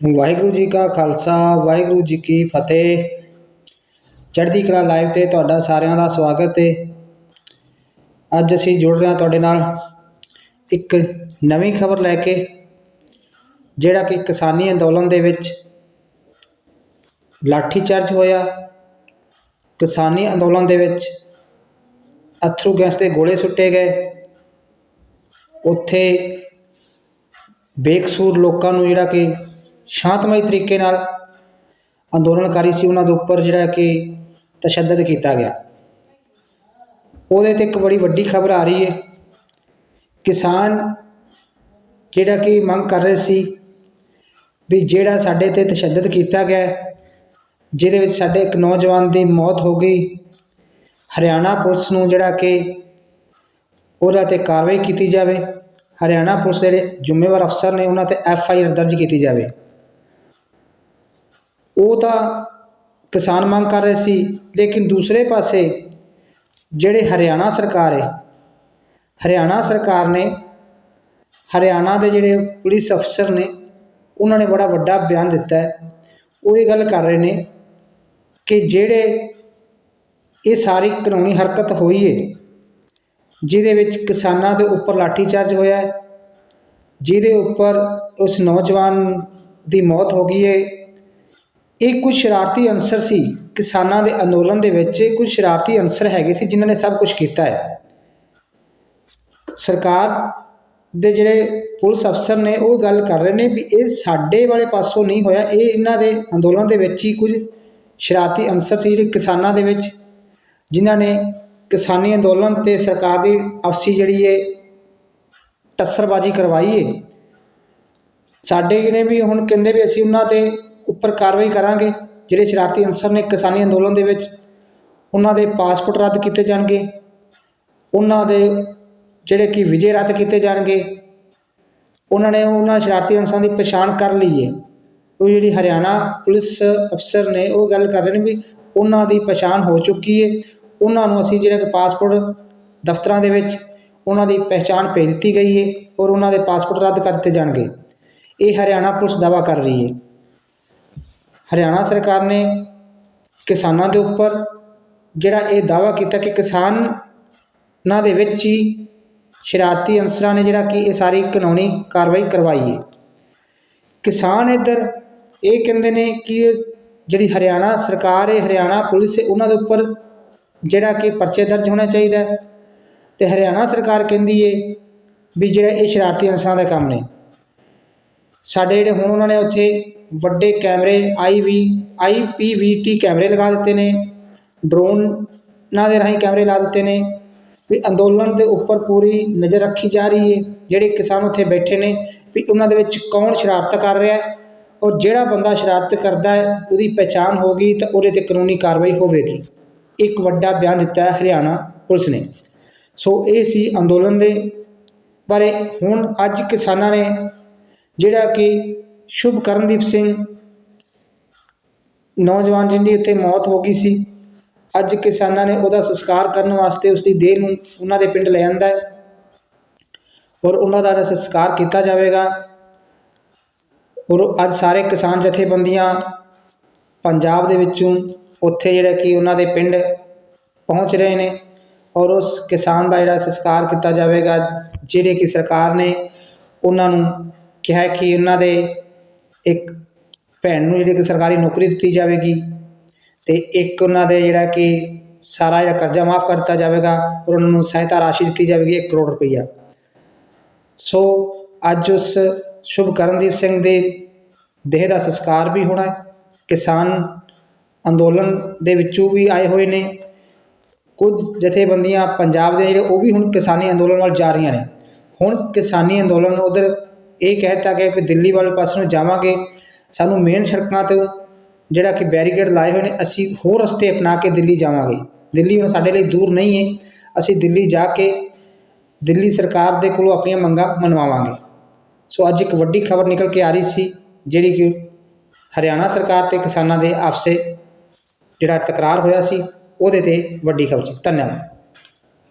ਵਾਹਿਗੁਰੂ ਜੀ ਕਾ ਖਾਲਸਾ, ਵਾਹਿਗੁਰੂ ਜੀ ਕੀ ਫਤਿਹ। ਚੜ੍ਹਦੀ ਕਲਾ ਲਾਈਵ ਤੇ ਤੁਹਾਡਾ ਸਾਰਿਆਂ ਦਾ ਸਵਾਗਤ ਹੈ ਅੱਜ ਅਸੀਂ ਜੁੜ ਰਹੇ ਹਾਂ ਤੁਹਾਡੇ ਨਾਲ ਇੱਕ ਨਵੀਂ ਖਬਰ ਲੈ ਕੇ, ਜਿਹੜਾ ਕਿ ਕਿਸਾਨੀ ਅੰਦੋਲਨ ਦੇ ਵਿੱਚ ਲਾਠੀ ਚਾਰਜ ਹੋਇਆ। ਕਿਸਾਨੀ ਅੰਦੋਲਨ ਦੇ ਵਿੱਚ ਅਥਰੂ ਗੈਸ ਦੇ ਗੋਲੇ ਸੁੱਟੇ ਗਏ। ਉੱਥੇ ਬੇਕਸੂਰ ਲੋਕਾਂ ਨੂੰ ਜਿਹੜਾ ਕਿ ਸ਼ਾਂਤਮਈ ਤਰੀਕੇ ਨਾਲ ਅੰਦੋਲਨਕਾਰੀ ਸੀ ਉਹਨਾਂ ਦੇ ਉੱਪਰ ਜਿਹੜਾ ਕਿ ਤਸ਼ੱਦਦ ਕੀਤਾ ਗਿਆ। ਉਹਦੇ ਤੇ ਇੱਕ ਬੜੀ ਵੱਡੀ ਖਬਰ ਆ ਰਹੀ ਹੈ। ਕਿਸਾਨ ਜਿਹੜਾ ਕਿ ਮੰਗ ਕਰ ਰਹੇ ਸੀ ਵੀ ਜਿਹੜਾ ਸਾਡੇ ਤੇ ਤਸ਼ੱਦਦ ਕੀਤਾ ਗਿਆ ਜਿਹਦੇ ਵਿੱਚ ਸਾਡੇ ਇੱਕ ਨੌਜਵਾਨ ਦੀ ਮੌਤ ਹੋ ਗਈ, ਹਰਿਆਣਾ ਪੁਲਿਸ ਨੂੰ ਜਿਹੜਾ ਕਿ ਉਹਦਾ ਤੇ ਕਾਰਵਾਈ ਕੀਤੀ ਜਾਵੇ, ਹਰਿਆਣਾ ਪੁਲਿਸ ਦੇ ਜਿਹੜੇ ਜ਼ਿੰਮੇਵਾਰ ਅਫਸਰ ਨੇ ਉਹਨਾਂ ਤੇ ਐਫ ਆਈ ਆਰ ਦਰਜ ਕੀਤੀ ਜਾਵੇ। ਉਹ ਤਾਂ ਕਿਸਾਨ ਮੰਗ ਕਰ ਰਹੇ ਸੀ, ਲੇਕਿਨ ਦੂਸਰੇ ਪਾਸੇ ਜਿਹੜੇ ਹਰਿਆਣਾ ਸਰਕਾਰ ਹੈ, ਹਰਿਆਣਾ ਸਰਕਾਰ ਨੇ, ਹਰਿਆਣਾ ਦੇ ਜਿਹੜੇ ਪੁਲਿਸ ਅਫਸਰ ਨੇ, ਉਹਨਾਂ ਨੇ ਬੜਾ ਵੱਡਾ ਬਿਆਨ ਦਿੱਤਾ ਹੈ। ਉਹ ਇਹ ਗੱਲ ਕਰ ਰਹੇ ਨੇ ਕਿ ਜਿਹੜੇ ਇਹ ਸਾਰੀ ਕਾਨੂੰਨੀ ਹਰਕਤ ਹੋਈ ਹੈ, ਜਿਹਦੇ ਵਿੱਚ ਕਿਸਾਨਾਂ ਦੇ ਉੱਪਰ ਲਾਠੀਚਾਰਜ ਹੋਇਆ ਜਿਹਦੇ ਉੱਪਰ ਉਸ ਨੌਜਵਾਨ ਦੀ ਮੌਤ ਹੋ ਗਈ ਹੈ ਇਹ ਕੁਝ ਸ਼ਰਾਰਤੀ ਅਨਸਰ ਸੀ, ਕਿਸਾਨਾਂ ਦੇ ਅੰਦੋਲਨ ਦੇ ਵਿੱਚ ਕੁਝ ਸ਼ਰਾਰਤੀ ਅਨਸਰ ਹੈਗੇ ਸੀ ਜਿਨ੍ਹਾਂ ਨੇ ਸਭ ਕੁਝ ਕੀਤਾ ਹੈ। ਸਰਕਾਰ ਦੇ ਜਿਹੜੇ ਪੁਲਿਸ ਅਫਸਰ ਨੇ ਉਹ ਗੱਲ ਕਰ ਰਹੇ ਨੇ ਵੀ ਇਹ ਸਾਡੇ ਵਾਲੇ ਪਾਸੋਂ ਨਹੀਂ ਹੋਇਆ, ਇਹ ਇਹਨਾਂ ਦੇ ਅੰਦੋਲਨ ਦੇ ਵਿੱਚ ਹੀ ਕੁਝ ਸ਼ਰਾਰਤੀ ਅਨਸਰ ਸੀ ਜਿਹੜੇ ਕਿਸਾਨਾਂ ਦੇ ਵਿੱਚ, ਜਿਨ੍ਹਾਂ ਨੇ ਕਿਸਾਨੀ ਅੰਦੋਲਨ ਤੇ ਸਰਕਾਰ ਦੀ ਅਫਸੀ ਜਿਹੜੀ ਹੈ ਟੱਸਰਬਾਜੀ ਕਰਵਾਈ ਹੈ ਸਾਡੇ ਜਿਹੜੇ ਵੀ ਹੁਣ ਕਹਿੰਦੇ ਵੀ ਅਸੀਂ ਉਹਨਾਂ 'ਤੇ ਉੱਪਰ ਕਾਰਵਾਈ ਕਰਾਂਗੇ, ਜਿਹੜੇ ਸ਼ਰਾਰਤੀ ਅਨਸਰ ਨੇ ਕਿਸਾਨੀ ਅੰਦੋਲਨ ਦੇ ਵਿੱਚ ਉਹਨਾਂ ਦੇ ਪਾਸਪੋਰਟ ਰੱਦ ਕੀਤੇ ਜਾਣਗੇ, ਉਹਨਾਂ ਦੇ ਜਿਹੜੇ ਕਿ ਵਿਜੇ ਰੱਦ ਕੀਤੇ ਜਾਣਗੇ, ਉਹਨਾਂ ਨੇ ਉਹਨਾਂ ਸ਼ਰਾਰਤੀ ਅਨਸਰਾਂ ਦੀ ਪਛਾਣ ਕਰ ਲਈ ਹੈ। ਉਹ ਜਿਹੜੀ ਹਰਿਆਣਾ ਪੁਲਿਸ ਅਫਸਰ ਨੇ ਉਹ ਗੱਲ ਕਰ ਰਹੇ ਨੇ ਵੀ ਉਹਨਾਂ ਦੀ ਪਛਾਣ ਹੋ ਚੁੱਕੀ ਹੈ। ਉਹਨਾਂ ਨੂੰ ਅਸੀਂ ਜਿਹੜਾ ਕਿ ਪਾਸਪੋਰਟ ਦਫ਼ਤਰਾਂ ਦੇ ਵਿੱਚ ਉਹਨਾਂ ਦੀ ਪਹਿਚਾਣ ਭੇਜ ਦਿੱਤੀ ਗਈ ਹੈ ਔਰ ਉਹਨਾਂ ਦੇ ਪਾਸਪੋਰਟ ਰੱਦ ਕਰ ਦਿੱਤੇ ਜਾਣਗੇ। ਇਹ ਹਰਿਆਣਾ ਪੁਲਿਸ ਦਾਵਾ ਕਰ ਰਹੀ ਹੈ। ਹਰਿਆਣਾ ਸਰਕਾਰ ਨੇ ਕਿਸਾਨਾਂ ਦੇ ਉੱਪਰ ਜਿਹੜਾ ਇਹ ਦਾਵਾ ਕੀਤਾ ਕਿ ਕਿਸਾਨਾਂ ਦੇ ਵਿੱਚ ਹੀ ਸ਼ਰਾਰਤੀ ਅਨਸਰਾਂ ਨੇ ਜਿਹੜਾ ਕਿ ਇਹ ਸਾਰੀ ਕਾਨੂੰਨੀ ਕਾਰਵਾਈ ਕਰਵਾਈ ਹੈ। ਕਿਸਾਨ ਇੱਧਰ ਇਹ ਕਹਿੰਦੇ ਨੇ ਕਿ ਜਿਹੜੀ ਹਰਿਆਣਾ ਸਰਕਾਰ ਹੈ, ਹਰਿਆਣਾ ਪੁਲਿਸ ਹੈ, ਉਹਨਾਂ ਦੇ ਉੱਪਰ ਜਿਹੜਾ ਕਿ ਪਰਚੇ ਦਰਜ ਹੋਣਾ ਚਾਹੀਦਾ ਹੈ ਤੇ ਹਰਿਆਣਾ ਸਰਕਾਰ ਕਹਿੰਦੀ ਹੈ ਵੀ ਜਿਹੜਾ ਇਹ ਸ਼ਰਾਰਤੀ ਅਨਸਰਾਂ ਦਾ ਕੰਮ ਨੇ। ਸਾਡੇ ਜਿਹੜੇ ਹੁਣ ਉਹਨਾਂ ਨੇ ਉੱਥੇ ਵੱਡੇ ਕੈਮਰੇ ਆਈ ਵੀ ਆਈ ਪੀ ਵੀ ਟੀ ਕੈਮਰੇ ਲਗਾ ਦਿੱਤੇ ਨੇ। ਡਰੋਨਾਂ ਦੇ ਰਾਹੀਂ ਕੈਮਰੇ ਲਾ ਦਿੱਤੇ ਨੇ। ਵੀ ਅੰਦੋਲਨ ਦੇ ਉੱਪਰ ਪੂਰੀ ਨਜ਼ਰ ਰੱਖੀ ਜਾ ਰਹੀ ਹੈ ਜਿਹੜੇ ਕਿਸਾਨ ਉੱਥੇ ਬੈਠੇ ਨੇ, ਵੀ ਉਹਨਾਂ ਦੇ ਵਿੱਚ ਕੌਣ ਸ਼ਰਾਰਤ ਕਰ ਰਿਹਾ ਹੈ? ਔਰ ਜਿਹੜਾ ਬੰਦਾ ਸ਼ਰਾਰਤ ਕਰਦਾ ਹੈ, ਉਹਦੀ ਪਛਾਣ ਹੋ ਗਈ ਤਾਂ ਉਹਦੇ ਤੇ ਕਾਨੂੰਨੀ ਕਾਰਵਾਈ ਹੋਵੇਗੀ। ਇੱਕ ਵੱਡਾ ਬਿਆਨ ਦਿੱਤਾ ਹੈ ਹਰਿਆਣਾ ਪੁਲਿਸ ਨੇ। ਸੋ ਇਹ ਸੀ ਅੰਦੋਲਨ ਦੇ ਬਾਰੇ। ਹੁਣ ਅੱਜ ਕਿਸਾਨਾਂ ਨੇ ਜਿਹੜਾ ਕਿ ਸ਼ੁਭ ਕਰਨਦੀਪ ਸਿੰਘ। ਨੌਜਵਾਨ ਜਿਹਦੀ ਉੱਥੇ ਮੌਤ ਹੋ ਗਈ ਸੀ, ਅੱਜ ਕਿਸਾਨਾਂ ਨੇ ਉਹਦਾ ਸੰਸਕਾਰ ਕਰਨ ਵਾਸਤੇ ਉਸ ਦੀ ਦੇਹ ਨੂੰ ਉਹਨਾਂ ਦੇ ਪਿੰਡ ਲੈ ਆਂਦਾ ਹੈ ਔਰ ਉਹਨਾਂ ਦਾ ਜਿਹੜਾ ਸੰਸਕਾਰ ਕੀਤਾ ਜਾਵੇਗਾ। ਔਰ ਅੱਜ ਸਾਰੇ ਕਿਸਾਨ ਜਥੇਬੰਦੀਆਂ ਪੰਜਾਬ ਦੇ ਵਿੱਚੋਂ ਉੱਥੇ ਜਿਹੜਾ ਕਿ ਉਹਨਾਂ ਦੇ ਪਿੰਡ ਪਹੁੰਚ ਰਹੇ ਨੇ ਔਰ ਉਸ ਕਿਸਾਨ ਦਾ ਜਿਹੜਾ ਸੰਸਕਾਰ ਕੀਤਾ ਜਾਵੇਗਾ, ਜਿਹੜੇ ਕਿ ਸਰਕਾਰ ਨੇ ਉਹਨਾਂ ਨੂੰ ਕਿਹਾ ਕਿ ਉਹਨਾਂ ਦੇ ਇੱਕ ਭੈਣ ਨੂੰ ਜਿਹੜੀ ਕਿ ਸਰਕਾਰੀ ਨੌਕਰੀ ਦਿੱਤੀ ਜਾਵੇਗੀ ਅਤੇ ਇੱਕ ਉਹਨਾਂ ਦੇ ਜਿਹੜਾ ਕਿ ਸਾਰਾ ਜਿਹੜਾ ਕਰਜ਼ਾ ਮਾਫ ਕਰ ਦਿੱਤਾ ਜਾਵੇਗਾ ਔਰ ਉਹਨਾਂ ਨੂੰ ਸਹਾਇਤਾ ਰਾਸ਼ੀ ਦਿੱਤੀ ਜਾਵੇਗੀ ਇੱਕ ਕਰੋੜ ਰੁਪਈਆ। ਸੋ ਅੱਜ ਉਸ ਸ਼ੁਭ ਕਰਨਦੀਪ ਸਿੰਘ ਦੇ ਦੇਹ ਦਾ ਸੰਸਕਾਰ ਵੀ ਹੋਣਾ ਹੈ। ਕਿਸਾਨ ਅੰਦੋਲਨ ਦੇ ਵਿੱਚੋਂ ਵੀ ਆਏ ਹੋਏ ਨੇ। ਕੁਝ ਜਥੇਬੰਦੀਆਂ ਪੰਜਾਬ ਦੇ ਜਿਹੜੇ ਉਹ ਵੀ ਹੁਣ ਕਿਸਾਨੀ ਅੰਦੋਲਨ ਵੱਲ ਜਾ ਰਹੀਆਂ ਨੇ। ਹੁਣ ਕਿਸਾਨੀ ਅੰਦੋਲਨ ਉਧਰ ਇਹ ਕਹਿਤਾ ਗਿਆ ਕਿ ਦਿੱਲੀ ਵਾਲੇ ਪਾਸੇ ਨੂੰ ਜਾਵਾਂਗੇ। ਸਾਨੂੰ ਮੇਨ ਸੜਕਾਂ ਤੋਂ ਜਿਹੜਾ ਕਿ ਬੈਰੀਕੇਡ ਲਾਏ ਹੋਏ ਨੇ, ਅਸੀਂ ਹੋਰ ਰਸਤੇ ਅਪਣਾ ਕੇ ਦਿੱਲੀ ਜਾਵਾਂਗੇ। ਦਿੱਲੀ ਹੁਣ ਸਾਡੇ ਲਈ ਦੂਰ ਨਹੀਂ ਹੈ। ਅਸੀਂ ਦਿੱਲੀ ਜਾ ਕੇ ਦਿੱਲੀ ਸਰਕਾਰ ਦੇ ਕੋਲੋਂ ਆਪਣੀਆਂ ਮੰਗਾਂ ਮਨਵਾਵਾਂਗੇ। ਸੋ ਅੱਜ ਇੱਕ ਵੱਡੀ ਖਬਰ ਨਿਕਲ ਕੇ ਆ ਰਹੀ ਸੀ, ਜਿਹੜੀ ਕਿ ਹਰਿਆਣਾ ਸਰਕਾਰ ਤੇ ਕਿਸਾਨਾਂ ਦੇ ਆਪਸੇ ਜਿਹੜਾ ਤਕਰਾਰ ਹੋਇਆ ਸੀ, ਉਹਦੇ ਤੇ ਵੱਡੀ ਖਬਰ ਸੀ। ਧੰਨਵਾਦ।